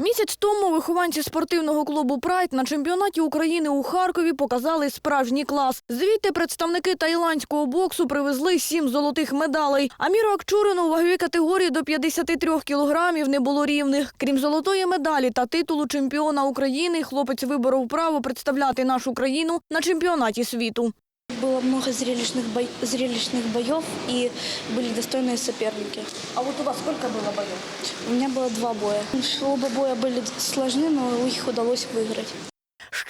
Місяць тому вихованці спортивного клубу Прайд на чемпіонаті України у Харкові показали справжній клас. Звідти представники таїландського боксу привезли сім золотих медалей. А Міру Акчурину у ваговій категорії до 53 кілограмів не було рівних. Крім золотої медалі та титулу чемпіона України, хлопець виборов право представляти нашу країну на чемпіонаті світу Было много зрелищных, бой- зрелищных боев и были достойные соперники. А от у вас скільки було боїв? У меня было два боя. Оба боя были сложны, но их удалось выиграть.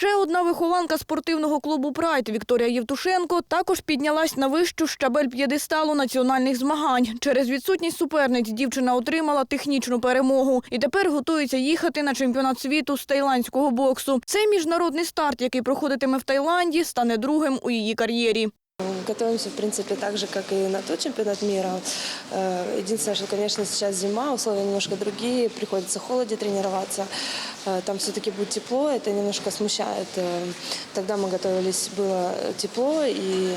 Ще одна вихованка спортивного клубу Прайд Вікторія Євтушенко також піднялась на вищу щабель п'єдесталу національних змагань. Через відсутність суперниць дівчина отримала технічну перемогу і тепер готується їхати на чемпіонат світу з тайландського боксу. Цей міжнародний старт, який проходитиме в Таїланді, стане другим у її кар'єрі Готовимся, в принципе, так же, как и на тот чемпионат мира. Э, Единственное, что, конечно, сейчас зима, условия немножко другие, приходится в холоде тренироваться. Э, Там все-таки будет тепло, это немножко смущает. Э, Тогда мы готовились, было тепло, и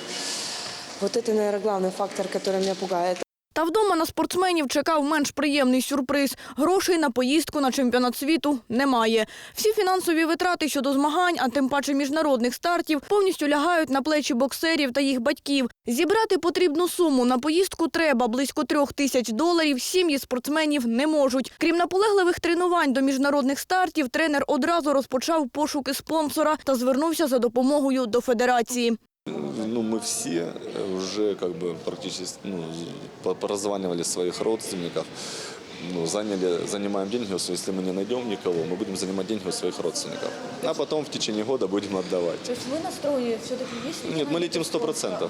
вот это, наверное, главный фактор, который меня пугает. Та вдома на спортсменів чекав менш приємний сюрприз. Грошей на поїздку на чемпіонат світу немає. Всі фінансові витрати щодо змагань, а тим паче міжнародних стартів, повністю лягають на плечі боксерів та їх батьків. Зібрати потрібну суму на поїздку треба близько трьох тисяч доларів. Сім'ї спортсменів не можуть. Крім наполегливих тренувань до міжнародних стартів, тренер одразу розпочав пошуки спонсора та звернувся за допомогою до федерації. Ну, мы все э, уже как бы практически ну, по- поразванивали своих родственников, ну, заняли, занимаем деньги, у своих. если мы не найдем никого, мы будем занимать деньги у своих родственников. А потом в течение года будем отдавать. Тобто ви настрої все-таки є? Нет, мы летим 100%.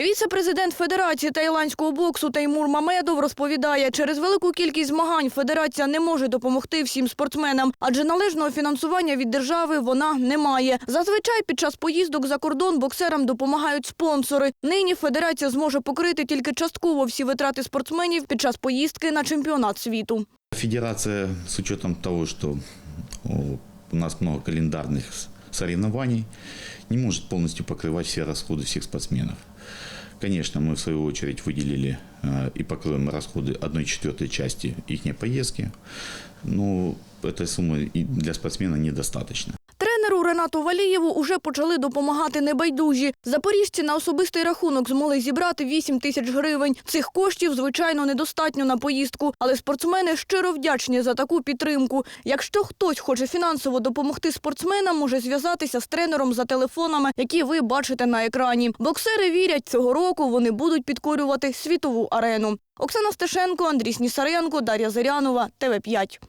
Віце-президент Федерації таїландського боксу Таймур Мамедов розповідає, через велику кількість змагань федерація не може допомогти всім спортсменам, адже належного фінансування від держави вона не має. Зазвичай під час поїздок за кордон боксерам допомагають спонсори. Нині федерація зможе покрити тільки частково всі витрати спортсменів під час поїздки на чемпіонат світу. Федерация, с учетом того, что о, у нас много календарных с- соревнований, не может полностью покрывать все расходы всех спортсменов. Конечно, мы в свою очередь выделили э, и покроем расходы одной четвертой части их поездки, но этой суммы и для спортсмена недостаточно. Тренеру Ренату Валієву уже почали допомагати небайдужі. Запоріжці на особистий рахунок змогли зібрати 8 тисяч гривень. Цих коштів, звичайно, недостатньо на поїздку, але спортсмени щиро вдячні за таку підтримку. Якщо хтось хоче фінансово допомогти спортсменам, може зв'язатися з тренером за телефонами, які ви бачите на екрані. Боксери вірять, цього року вони будуть підкорювати світову арену. Оксана Стешенко, Андрій Снісаренко, Дар'я Зарянова, ТВ 5